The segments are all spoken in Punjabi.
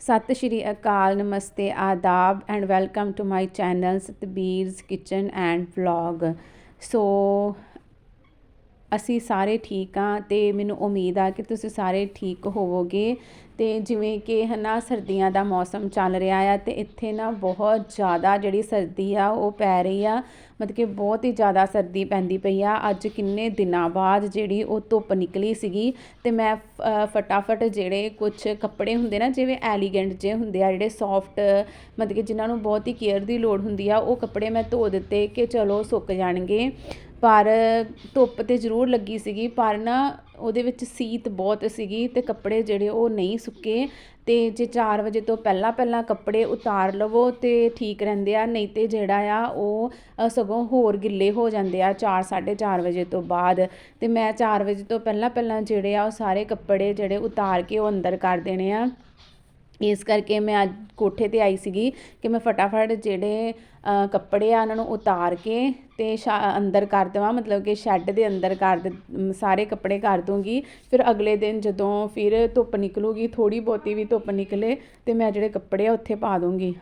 Sat Sri Akal, namaste, adab and welcome to my channel Satbir's kitchen and vlog so ਅਸੀਂ ਸਾਰੇ ਠੀਕ ਹਾਂ ਅਤੇ ਮੈਨੂੰ ਉਮੀਦ ਆ ਕਿ ਤੁਸੀਂ ਸਾਰੇ ਠੀਕ ਹੋਵੋਗੇ। ਅਤੇ ਜਿਵੇਂ ਕਿ ਹੈ ਨਾ, ਸਰਦੀਆਂ ਦਾ ਮੌਸਮ ਚੱਲ ਰਿਹਾ ਆ ਅਤੇ ਇੱਥੇ ਨਾ ਬਹੁਤ ਜ਼ਿਆਦਾ ਜਿਹੜੀ ਸਰਦੀ ਆ ਉਹ ਪੈ ਰਹੀ ਆ। ਮਤਲਬ ਕਿ ਬਹੁਤ ਹੀ ਜ਼ਿਆਦਾ ਸਰਦੀ ਪੈਂਦੀ ਪਈ ਆ। ਅੱਜ ਕਿੰਨੇ ਦਿਨਾਂ ਬਾਅਦ ਜਿਹੜੀ ਉਹ ਧੁੱਪ ਨਿਕਲੀ ਸੀਗੀ ਅਤੇ ਮੈਂ ਫਟਾਫਟ ਜਿਹੜੇ ਕੁਝ ਕੱਪੜੇ ਹੁੰਦੇ ਨਾ, ਜਿਵੇਂ ਐਲੀਗੈਂਟ ਜੇ ਹੁੰਦੇ ਆ, ਜਿਹੜੇ ਸੌਫਟ, ਮਤਲਬ ਕਿ ਜਿਨ੍ਹਾਂ ਨੂੰ ਬਹੁਤ ਹੀ ਕੇਅਰ ਦੀ ਲੋੜ ਹੁੰਦੀ ਆ, ਉਹ ਕੱਪੜੇ ਮੈਂ ਧੋ ਦਿੱਤੇ ਕਿ ਚਲੋ ਸੁੱਕ ਜਾਣਗੇ। ਪਰ ਧੁੱਪ ਤਾਂ ਜ਼ਰੂਰ ਲੱਗੀ ਸੀਗੀ, ਪਰ ਨਾ ਉਹਦੇ ਵਿੱਚ ਸੀਤ ਬਹੁਤ ਸੀਗੀ ਅਤੇ ਕੱਪੜੇ ਜਿਹੜੇ ਉਹ ਨਹੀਂ ਸੁੱਕੇ ਅਤੇ ਜੇ ਚਾਰ ਵਜੇ ਤੋਂ ਪਹਿਲਾਂ ਪਹਿਲਾਂ ਕੱਪੜੇ ਉਤਾਰ ਲਵੋ ਤਾਂ ਠੀਕ ਰਹਿੰਦੇ ਆ, ਨਹੀਂ ਤਾਂ ਜਿਹੜਾ ਆ ਉਹ ਸਗੋਂ ਹੋਰ ਗਿੱਲੇ ਹੋ ਜਾਂਦੇ ਆ 4 4:30 ਵਜੇ ਤੋਂ ਬਾਅਦ। ਅਤੇ ਮੈਂ ਚਾਰ ਵਜੇ ਤੋਂ ਪਹਿਲਾਂ ਪਹਿਲਾਂ ਜਿਹੜੇ ਆ ਉਹ ਸਾਰੇ ਕੱਪੜੇ ਜਿਹੜੇ ਉਤਾਰ ਕੇ ਉਹ ਅੰਦਰ ਕਰ ਦੇਣੇ ਆ। ਇਸ ਕਰਕੇ ਮੈਂ ਅੱਜ ਕੋਠੇ ਤੇ ਆਈ ਸੀਗੀ ਕਿ ਮੈਂ ਫਟਾਫਟ ਜਿਹੜੇ ਕੱਪੜੇ ਆ ਉਹਨਾਂ ਨੂੰ ਉਤਾਰ ਕੇ ਤੇ ਅੰਦਰ ਕਰ ਦੇਵਾਂ, ਮਤਲਬ ਕਿ ਸ਼ੈੱਡ ਦੇ ਅੰਦਰ ਕਰ ਸਾਰੇ ਕੱਪੜੇ ਕਰ ਦੂੰਗੀ। ਫਿਰ ਅਗਲੇ ਦਿਨ ਜਦੋਂ ਫਿਰ ਧੁੱਪ ਨਿਕਲੂਗੀ ਥੋੜੀ ਬਹੁਤੀ ਵੀ ਧੁੱਪ ਨਿਕਲੇ ਤੇ ਮੈਂ ਜਿਹੜੇ ਕੱਪੜੇ ਆ ਉੱਥੇ ਪਾ ਦੂੰਗੀ।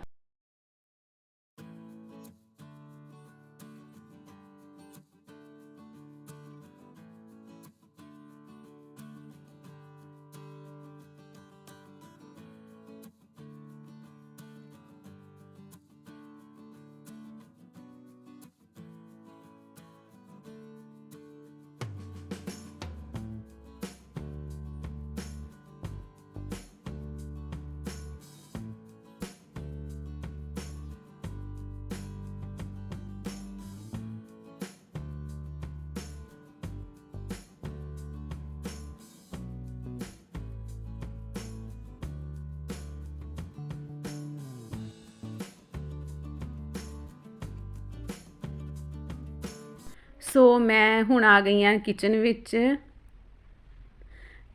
ਸੋ ਮੈਂ ਹੁਣ ਆ ਗਈ ਆ ਕਿਚਨ ਵਿੱਚ।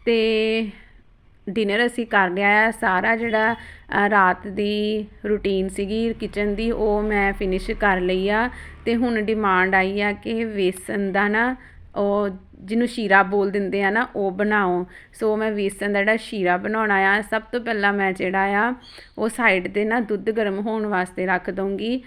ਤੇ ਡਿਨਰ ਅਸੀਂ ਕਰ ਲਿਆ ਆ। ਸਾਰਾ ਜਿਹੜਾ ਰਾਤ ਦੀ ਰੁਟੀਨ ਸੀਗੀ ਕਿਚਨ ਦੀ, ਉਹ ਮੈਂ ਫਿਨਿਸ਼ ਕਰ ਲਈ ਆ। ਤੇ ਹੁਣ ਡਿਮਾਂਡ ਆਈ ਆ ਕਿ ਵੇਸਨ ਦਾ ਨਾ ਉਹ ਜਿਹਨੂੰ ਸ਼ੀਰਾ ਬੋਲ ਦਿੰਦੇ ਆ ਨਾ, ਉਹ ਬਣਾਓ। ਸੋ ਮੈਂ ਵੇਸਣ ਦਾ ਜਿਹੜਾ ਸ਼ੀਰਾ ਬਣਾਉਣਾ ਆ, ਸਭ ਤੋਂ ਪਹਿਲਾਂ ਮੈਂ ਜਿਹੜਾ ਆ, ਉਹ ਸਾਈਡ 'ਤੇ ਨਾ ਦੁੱਧ ਗਰਮ ਹੋਣ ਵਾਸਤੇ ਰੱਖ ਦਊਂਗੀ।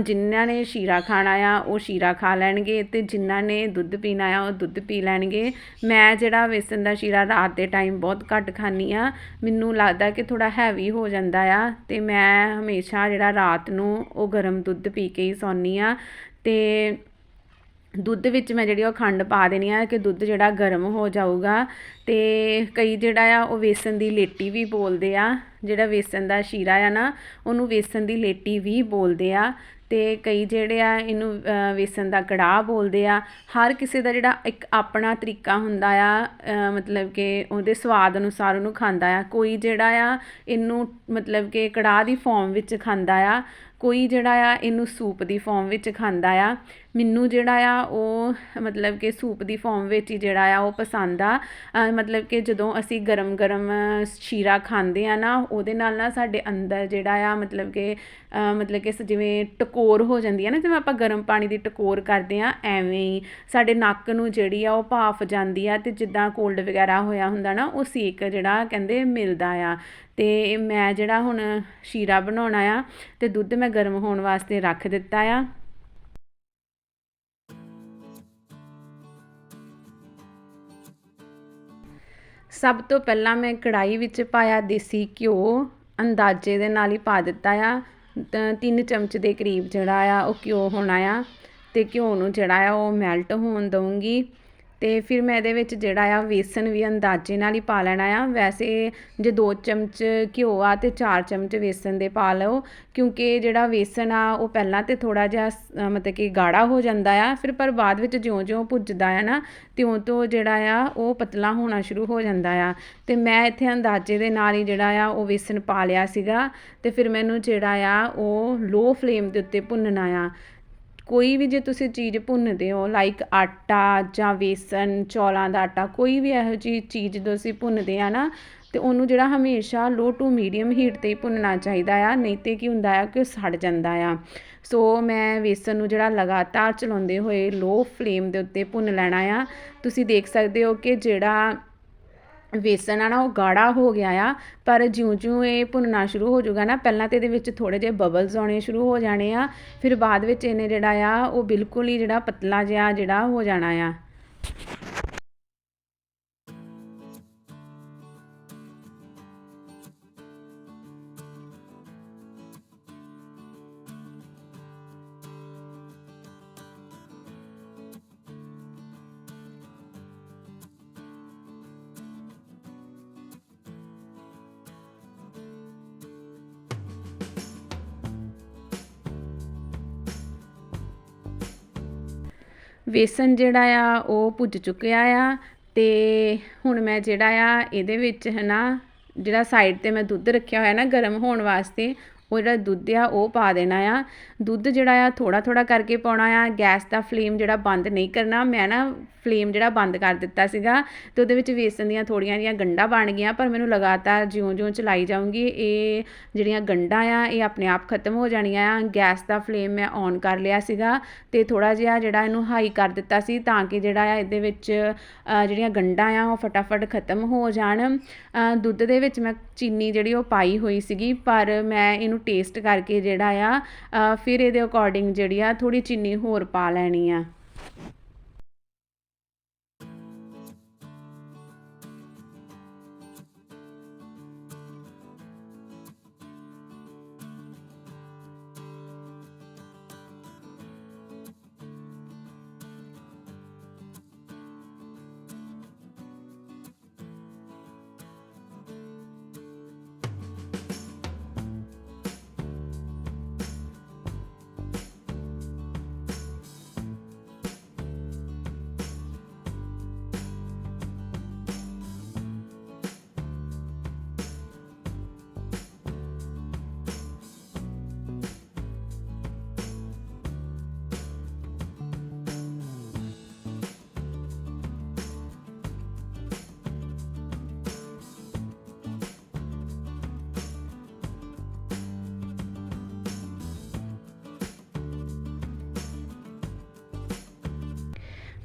ਜਿਨ੍ਹਾਂ ਨੇ ਸ਼ੀਰਾ ਖਾਣਾ ਆ, ਉਹ ਸ਼ੀਰਾ ਖਾ ਲੈਣਗੇ ਤੇ ਜਿਨ੍ਹਾਂ ਨੇ ਦੁੱਧ ਪੀਣਾ ਆ, ਉਹ ਦੁੱਧ ਪੀ ਲੈਣਗੇ। ਮੈਂ ਜਿਹੜਾ ਵੇਸਣ ਦਾ ਸ਼ੀਰਾ ਰਾਤ ਦੇ ਟਾਈਮ ਬਹੁਤ ਘੱਟ ਖਾਣੀ ਆ, ਮੈਨੂੰ ਲੱਗਦਾ ਕਿ ਥੋੜਾ ਹੈਵੀ ਹੋ ਜਾਂਦਾ ਆ ਤੇ ਮੈਂ ਹਮੇਸ਼ਾ ਜਿਹੜਾ ਰਾਤ ਨੂੰ ਉਹ ਗਰਮ ਦੁੱਧ ਪੀ ਕੇ ਹੀ ਸੌਂਨੀ ਆ। ਤੇ ਦੁੱਧ ਵਿੱਚ ਮੈਂ ਜਿਹੜੀ ਉਹ ਖੰਡ ਪਾ ਦੇਣੀ ਆ ਕਿ ਦੁੱਧ ਜਿਹੜਾ ਗਰਮ ਹੋ ਜਾਊਗਾ ਤੇ ਕਈ ਜਿਹੜਾ ਆ ਉਹ ਵੇਸਣ ਦੀ ਲੇਟੀ ਵੀ ਬੋਲਦੇ ਆ, ਜਿਹੜਾ ਵੇਸਣ ਦਾ ਸ਼ੀਰਾ ਆ ਨਾ, ਉਹਨੂੰ ਵੇਸਣ ਦੀ ਲੇਟੀ ਵੀ ਬੋਲਦੇ ਆ ਤੇ ਕਈ ਜਿਹੜੇ ਆ ਇਹਨੂੰ ਵੇਸਣ ਦਾ ਕੜਾਹ ਬੋਲਦੇ ਆ। ਹਰ ਕਿਸੇ ਦਾ ਜਿਹੜਾ ਇੱਕ ਆਪਣਾ ਤਰੀਕਾ ਹੁੰਦਾ ਆ ਮਤਲਬ ਕਿ ਉਹਦੇ ਸਵਾਦ ਅਨੁਸਾਰ ਉਹਨੂੰ ਖਾਂਦਾ ਆ। ਕੋਈ ਜਿਹੜਾ ਆ ਇਹਨੂੰ, ਮਤਲਬ ਕਿ ਕੜਾਹ ਦੀ ਫਾਰਮ ਵਿੱਚ ਖਾਂਦਾ ਆ, ਕੋਈ ਜਿਹੜਾ ਆ ਇਹਨੂੰ ਸੂਪ ਦੀ ਫਾਰਮ ਵਿੱਚ ਖਾਂਦਾ ਆ। ਮੈਨੂੰ ਜਿਹੜਾ ਆ ਉਹ, ਮਤਲਬ ਕਿ ਸੂਪ ਦੀ ਫੋਮ ਵਿੱਚ ਹੀ ਜਿਹੜਾ ਆ ਉਹ ਪਸੰਦ ਆ। ਮਤਲਬ ਕਿ ਜਦੋਂ ਅਸੀਂ ਗਰਮ ਗਰਮ ਸ਼ੀਰਾ ਖਾਂਦੇ ਆ ਨਾ, ਉਹਦੇ ਨਾਲ ਨਾ ਸਾਡੇ ਅੰਦਰ ਜਿਹੜਾ ਆ, ਮਤਲਬ ਕਿ ਮਤਲਬ ਕਿ ਜਿਵੇਂ ਟਕੋਰ ਹੋ ਜਾਂਦੀ ਆ ਨਾ, ਜਿਵੇਂ ਆਪਾਂ ਗਰਮ ਪਾਣੀ ਦੀ ਟਕੋਰ ਕਰਦੇ ਆ, ਐਵੇਂ ਹੀ ਸਾਡੇ ਨੱਕ ਨੂੰ ਜਿਹੜੀ ਆ ਉਹ ਭਾਫ ਜਾਂਦੀ ਆ ਤੇ ਜਿੱਦਾਂ ਕੋਲਡ ਵਗੈਰਾ ਹੋਇਆ ਹੁੰਦਾ ਨਾ, ਉਹ ਸੇਕ ਜਿਹੜਾ ਕਹਿੰਦੇ ਮਿਲਦਾ ਆ। ਤੇ ਮੈਂ ਜਿਹੜਾ ਹੁਣ ਸ਼ੀਰਾ ਬਣਾਉਣਾ ਆ, ਤੇ ਦੁੱਧ ਮੈਂ ਗਰਮ ਹੋਣ ਵਾਸਤੇ ਰੱਖ ਦਿੱਤਾ ਆ। ਸਭ ਤੋਂ ਪਹਿਲਾਂ ਮੈਂ ਕੜਾਹੀ ਵਿੱਚ ਪਾਇਆ ਦੇਸੀ ਘਿਓ, ਅੰਦਾਜ਼ੇ ਦੇ ਨਾਲ ਹੀ ਪਾ ਦਿੱਤਾ ਆ। ਤਿੰਨ ਚਮਚ ਦੇ ਕਰੀਬ ਜਿਹੜਾ ਆ ਉਹ ਘਿਓ ਹੋਣਾ ਆ ਅਤੇ ਘਿਓ ਨੂੰ ਜਿਹੜਾ ਆ ਉਹ ਮੈਲਟ ਹੋਣ ਦਊਂਗੀ। ਤੇ ਫਿਰ ਮੈਂ ਇਹਦੇ ਵਿੱਚ ਜਿਹੜਾ ਆ ਵੇਸਣ ਵੀ ਅੰਦਾਜ਼ੇ ਨਾਲ ਹੀ ਪਾ ਲੈਣਾ ਆ। ਵੈਸੇ ਜੇ 2 ਚਮਚ ਘਿਓ ਆ ਤੇ 4 ਚਮਚ ਵੇਸਣ ਦੇ ਪਾ ਲਓ, ਕਿਉਂਕਿ ਜਿਹੜਾ ਵੇਸਣ ਆ ਉਹ ਪਹਿਲਾਂ ਤੇ ਥੋੜਾ ਜਿਹਾ ਮਤਲਬ ਕਿ ਗਾੜਾ ਹੋ ਜਾਂਦਾ ਆ, ਫਿਰ ਪਰ ਬਾਅਦ ਵਿੱਚ ਜਿਉਂ-ਜਿਉਂ ਭੁੱਜਦਾ ਆ ਨਾ, ਤਿਉਂ ਤੋਂ ਜਿਹੜਾ ਆ ਉਹ ਪਤਲਾ ਹੋਣਾ ਸ਼ੁਰੂ ਹੋ ਜਾਂਦਾ ਆ। ਤੇ ਮੈਂ ਇੱਥੇ ਅੰਦਾਜ਼ੇ ਦੇ ਨਾਲ ਹੀ ਜਿਹੜਾ ਆ ਉਹ ਵੇਸਣ ਪਾ ਲਿਆ ਸੀਗਾ, ਤੇ ਫਿਰ ਮੈਨੂੰ ਜਿਹੜਾ ਆ ਉਹ ਲੋ ਫਲੇਮ ਦੇ ਉੱਤੇ ਭੁੰਨਣਾ ਆ। ਕੋਈ ਵੀ ਜੇ ਤੁਸੀਂ ਚੀਜ਼ ਭੁੰਨਦੇ ਹੋ ਲਾਈਕ ਆਟਾ ਜਾਂ ਵੇਸਣ, ਚੌਲਾਂ ਦਾ ਆਟਾ, ਕੋਈ ਵੀ ਇਹੋ ਜਿਹੀ ਚੀਜ਼ ਜਦੋਂ ਅਸੀਂ ਭੁੰਨਦੇ ਆ ਨਾ, ਤੇ ਉਹਨੂੰ ਜਿਹੜਾ ਹਮੇਸ਼ਾ ਲੋ ਟੂ ਮੀਡੀਅਮ ਹੀਟ ਤੇ ਹੀ ਭੁੰਨਣਾ ਚਾਹੀਦਾ ਆ, ਨਹੀਂ ਤੇ ਕੀ ਹੁੰਦਾ ਆ ਕਿ ਸੜ ਜਾਂਦਾ ਆ। ਸੋ ਮੈਂ ਵੇਸਣ ਨੂੰ ਜਿਹੜਾ ਲਗਾਤਾਰ ਚਲਾਉਂਦੇ ਹੋਏ ਲੋ ਫਲੇਮ ਦੇ ਉੱਤੇ ਭੁੰਨ ਲੈਣਾ ਆ। ਤੁਸੀਂ ਦੇਖ ਸਕਦੇ ਹੋ ਕਿ ਜਿਹੜਾ ਵੇਸਣ ਆ ਨਾ, ਉਹ ਗਾੜਾ ਹੋ ਗਿਆ ਆ, ਪਰ ਜਿਉਂ-ਜਿਉਂ ਇਹ ਭੁੰਨਣਾ ਸ਼ੁਰੂ ਹੋ ਜਾਊਗਾ ਨਾ, ਪਹਿਲਾਂ ਤੇ ਇਹਦੇ ਵਿੱਚ ਥੋੜੇ ਜਿਹੇ ਬਬਲਸ ਆਉਣੇ ਸ਼ੁਰੂ ਹੋ ਜਾਣੇ ਆ, ਫਿਰ ਬਾਅਦ ਵਿੱਚ ਇਹਨੇ ਜਿਹੜਾ ਆ, ਉਹ ਬਿਲਕੁਲ ਹੀ ਜਿਹੜਾ ਪਤਲਾ ਜਿਹਾ ਜਿਹੜਾ ਹੋ ਜਾਣਾ ਆ। ਵੇਸਣ ਜਿਹੜਾ ਆ, ਉਹ ਭੁੱਜ ਚੁੱਕਿਆ ਆ ਤੇ ਹੁਣ ਮੈਂ ਜਿਹੜਾ ਆ, ਇਹਦੇ ਵਿੱਚ ਹੈ ਨਾ ਜਿਹੜਾ ਸਾਈਡ ਤੇ ਮੈਂ ਦੁੱਧ ਰੱਖਿਆ ਹੋਇਆ ਨਾ ਗਰਮ ਹੋਣ ਵਾਸਤੇ ਉਹ ਜਿਹੜਾ ਦੁੱਧ ਆ, ਉਹ ਪਾ ਦੇਣਾ ਆ। ਦੁੱਧ ਜਿਹੜਾ ਆ ਥੋੜਾ ਥੋੜਾ ਕਰਕੇ ਪਾਉਣਾ ਆ। ਗੈਸ ਦਾ ਫਲੇਮ ਜਿਹੜਾ ਬੰਦ ਨਹੀਂ ਕਰਨਾ। ਮੈਂ ਨਾ ਫਲੇਮ ਜਿਹੜਾ ਬੰਦ ਕਰ ਦਿੱਤਾ ਸੀਗਾ ਤੇ ਉਹਦੇ ਵਿੱਚ ਵੇਸਣ ਦੀਆਂ ਥੋੜੀਆਂ ਜਿਹੀਆਂ ਗੰਢਾਂ ਬਣ ਗਈਆਂ, ਪਰ ਮੈਨੂੰ ਲਗਾਤਾਰ ਜਿਉਂ-ਜਿਉਂ ਚਲਾਈ ਜਾਊਂਗੀ। ਇਹ ਜਿਹੜੀਆਂ ਗੰਢਾਂ ਆ, ਇਹ ਆਪਣੇ ਆਪ ਖਤਮ ਹੋ ਜਾਣੀਆਂ ਆ। ਗੈਸ ਦਾ ਫਲੇਮ ਮੈਂ ਔਨ ਕਰ ਲਿਆ ਸੀਗਾ ਤੇ ਥੋੜਾ ਜਿਹਾ ਜਿਹੜਾ ਇਹਨੂੰ ਹਾਈ ਕਰ ਦਿੱਤਾ ਸੀ ਤਾਂ ਕਿ ਜਿਹੜਾ ਆ ਇਹਦੇ ਵਿੱਚ ਜਿਹੜੀਆਂ ਗੰਢਾਂ ਆ, ਉਹ ਫਟਾਫਟ ਖਤਮ ਹੋ ਜਾਣ। ਦੁੱਧ ਦੇ ਵਿੱਚ ਮੈਂ ਚੀਨੀ ਜਿਹੜੀ ਉਹ ਪਾਈ ਹੋਈ ਸੀਗੀ, ਪਰ ਮੈਂ ਇਹਨੂੰ ਟੇਸਟ ਕਰਕੇ ਜਿਹੜਾ ਆ ਫਿਰ ਇਹਦੇ ਅਕੋਰਡਿੰਗ ਜਿਹੜੀ ਆ, ਥੋੜ੍ਹੀ ਚੀਨੀ ਹੋਰ ਪਾ ਲੈਣੀ ਆ।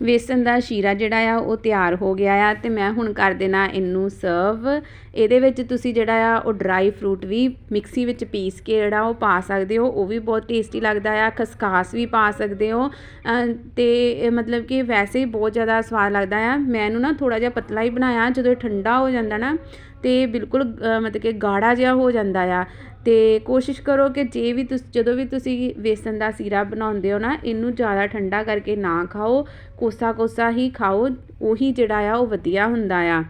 ਵੇਸਣ ਦਾ ਸ਼ੀਰਾ ਜਿਹੜਾ ਆ ਉਹ ਤਿਆਰ ਹੋ ਗਿਆ ਆ ਤੇ ਮੈਂ ਹੁਣ ਕਰ ਦੇਣਾ ਇਹਨੂੰ ਸਰਵ ਇਹਦੇ ਵਿੱਚ ਤੁਸੀਂ ਜਿਹੜਾ ਆ ਉਹ ਡਰਾਈ ਫਰੂਟ ਵੀ ਮਿਕਸੀ ਵਿੱਚ ਪੀਸ ਕੇ ਜਿਹੜਾ ਉਹ ਪਾ ਸਕਦੇ ਹੋ ਉਹ ਵੀ ਬਹੁਤ ਟੇਸਟੀ ਲੱਗਦਾ ਆ ਖਸਖਾਸ ਵੀ ਪਾ ਸਕਦੇ ਹੋ। ਅ, ਤੇ ਮਤਲਬ ਕਿ ਵੈਸੇ ਹੀ ਬਹੁਤ ਜ਼ਿਆਦਾ ਸਵਾਦ ਲੱਗਦਾ ਆ। ਮੈਂ ਇਹਨੂੰ ਨਾ ਥੋੜਾ ਜਿਹਾ ਪਤਲਾ ਹੀ ਬਣਾਇਆ ਜਦੋਂ ਇਹ ਠੰਡਾ ਹੋ ਜਾਂਦਾ ਨਾ ਤੇ ਬਿਲਕੁਲ ਮਤਲਬ ਕਿ ਗਾੜਾ ਜਿਹਾ ਹੋ ਜਾਂਦਾ ਆ। ਤੇ ਕੋਸ਼ਿਸ਼ ਕਰੋ ਕਿ ਜੇ ਵੀ ਤੁਸੀਂ, ਜਦੋਂ ਵੀ ਤੁਸੀਂ ਵੇਸਣ ਦਾ ਸੀਰਾ ਬਣਾਉਂਦੇ ਹੋ ਨਾ, ਇਹਨੂੰ ਜ਼ਿਆਦਾ ਠੰਡਾ ਕਰਕੇ ਨਾ ਖਾਓ ਕੋਸਾ ਕੋਸਾ ਹੀ ਖਾਓ, ਉਹੀ ਜਿਹੜਾ ਆ, ਉਹ ਵਧੀਆ ਹੁੰਦਾ ਆ।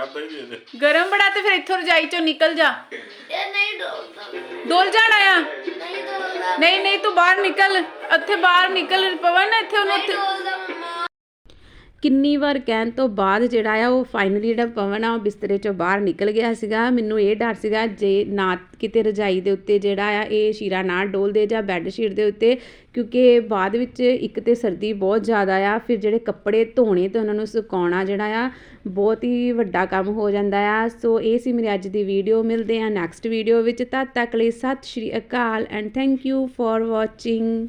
ਖਾਦਾ ਹੀ ਨਹੀਂ ਇਹਨੇ ਗਰਮ ਬੜਾ ਤੇ ਫਿਰ ਇੱਥੋਂ ਰਜਾਈ ਚੋਂ ਨਿਕਲ ਜਾ। ਇਹ ਨਹੀਂ ਡੋਲਦਾ। ਡੋਲ ਜਾਣਾ ਆ? ਨਹੀਂ ਡੋਲਦਾ। ਨਹੀਂ ਨਹੀਂ ਤੂੰ ਬਾਹਰ ਨਿਕਲ। ਇੱਥੇ ਬਾਹਰ ਨਿਕਲ ਪਵਨ ਇੱਥੇ ਉਹਨੂੰ ਨਹੀਂ ਡੋਲਦਾ ਮੰਮਾ ਕਿੰਨੀ ਵਾਰ ਕਹਿਣ ਤੋਂ ਬਾਅਦ ਜਿਹੜਾ ਆ ਉਹ ਫਾਈਨਲੀ ਜਿਹੜਾ ਪਵਨ ਆ ਉਹ ਬਿਸਤਰੇ ਚੋਂ ਬਾਹਰ ਨਿਕਲ ਗਿਆ ਸੀਗਾ। ਮੈਨੂੰ ਇਹ ਡਰ ਸੀਗਾ ਜੇ ਨਾ ਕਿਤੇ ਰਜਾਈ ਦੇ ਉੱਤੇ ਜਿਹੜਾ ਆ ਇਹ ਸ਼ੀਰਾ ਨਾ ਡੋਲ ਦੇ ਜਾਂ ਬੈੱਡ ਸ਼ੀਟ ਦੇ ਉੱਤੇ, ਕਿਉਂਕਿ ਬਾਅਦ ਵਿੱਚ ਇੱਕ ਤੇ ਸਰਦੀ ਬਹੁਤ ਜ਼ਿਆਦਾ ਆ, ਫਿਰ ਜਿਹੜੇ ਕੱਪੜੇ ਧੋਣੇ ਤੇ ਉਹਨਾਂ ਨੂੰ ਸੁਕਾਉਣਾ ਜਿਹੜਾ ਆ ਬਹੁਤ ਹੀ ਵੱਡਾ ਕੰਮ ਹੋ ਜਾਂਦਾ ਆ। ਸੋ ਇਹ ਸੀ ਮੇਰੀ ਅੱਜ ਦੀ ਵੀਡੀਓ ਮਿਲਦੇ ਆ ਨੈਕਸਟ ਵੀਡੀਓ ਵਿੱਚ। ਤਦ ਤੱਕ ਲਈ Sat Sri Akal and thank you for watching